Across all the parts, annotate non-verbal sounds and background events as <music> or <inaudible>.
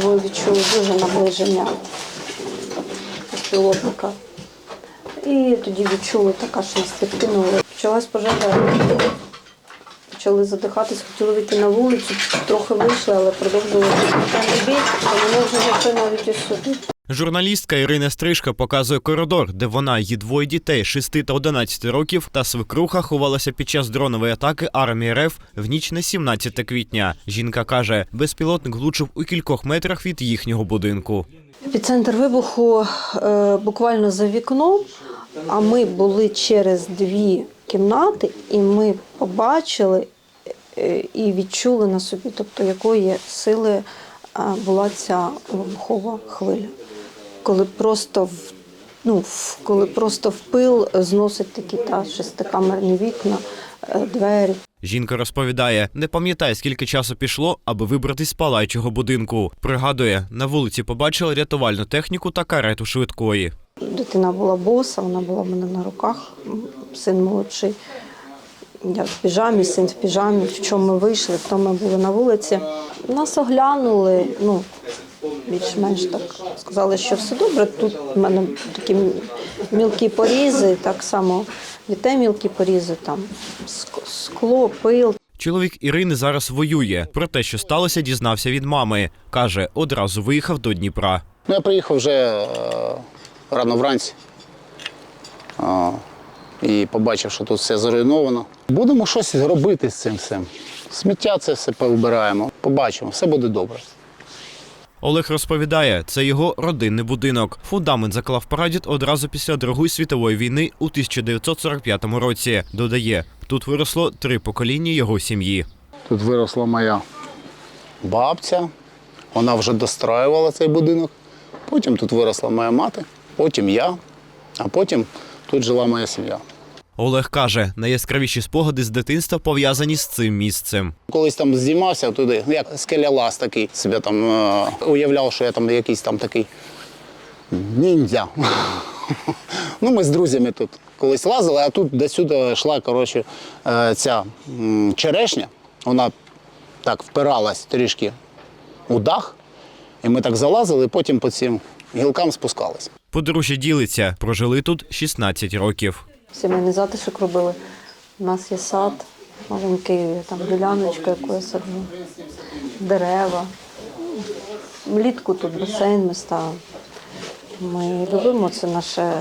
Ми відчули дуже наближення пілотника. І тоді відчули така, що нас підкинули. Почалась пожежа. Почали задихатись, хотіли вийти на вулицю, трохи вийшли, але продовжували бій, а вони вже не навіть і сюди. Журналістка Ірина Стрижка показує коридор, де вона, її двоє дітей 6 та 11 років та свекруха ховалася під час дронової атаки армії РФ в ніч на 17 квітня. Жінка каже, безпілотник влучив у кількох метрах від їхнього будинку. Епіцентр вибуху е, буквально за вікном, а ми були через дві кімнати, і ми побачили е, і відчули на собі, тобто якої сили е, була ця вибухова хвиля. Коли просто в, ну, коли просто в пил зносить такі та шестикамерні вікна, е, двері. Жінка розповідає, не пам'ятає, скільки часу пішло, аби вибратись з палаючого будинку. Пригадує, на вулиці побачила рятувальну техніку та карету швидкої. Дитина була боса, вона була в мене на руках, син молодший. Я в піжамі, син в піжамі. В чому ми вийшли, то ми були на вулиці. Нас оглянули, ну, більш-менш так сказали, що все добре. Тут в мене такі мілкі порізи, так само дітей мілкі порізи, там скло, пил. Чоловік Ірини зараз воює. Про те, що сталося, дізнався від мами. Каже, одразу виїхав до Дніпра. Ну, я приїхав вже е, рано вранці а, і побачив, що тут все зруйновано. Будемо щось робити з цим всім. Сміття це все повибираємо. Побачимо, все буде добре. Олег розповідає, це його родинний будинок. Фундамент заклав прадід одразу після Другої світової війни у 1945 році. Додає, тут виросло три покоління його сім'ї. Тут виросла моя бабця, вона вже достроювала цей будинок. Потім тут виросла моя мати, потім я, а потім тут жила моя сім'я. Олег каже, найяскравіші спогади з дитинства пов'язані з цим місцем. Колись там знімався туди, як скелялаз такий, себе там е, уявляв, що я там якийсь там такий ніндзя. <laughs> ну, ми з друзями тут колись лазили, а тут до сюди йшла коротше, е, ця м, черешня. Вона так впиралась трішки у дах, і ми так залазили, потім по цим гілкам спускались. Подружжя ділиться, прожили тут 16 років. Сімейний затишок робили. У нас є сад, маленький, там діляночка, яку я саджу, дерева. Влітку тут басейн ми ставимо. Ми любимо це наше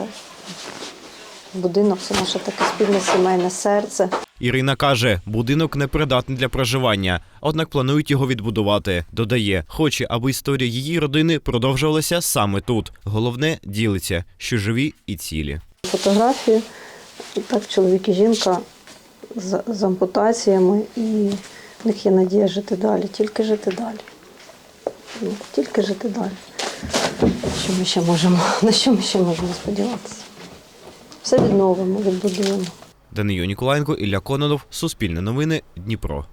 будинок, це наше таке спільне сімейне серце. Ірина каже, будинок непридатний для проживання, однак планують його відбудувати. Додає, хоче, аби історія її родини продовжувалася саме тут. Головне ділиться, що живі і цілі. Фотографії, так, чоловік і жінка з, з ампутаціями, і в них є надія жити далі, тільки жити далі. Ну, Тільки жити далі. Що ми ще можемо, <laughs> на що ми ще можемо сподіватися? Все відновимо, відбудуємо. Данию Ніколаєнко, Ілля Кононов, Суспільне новини, Дніпро.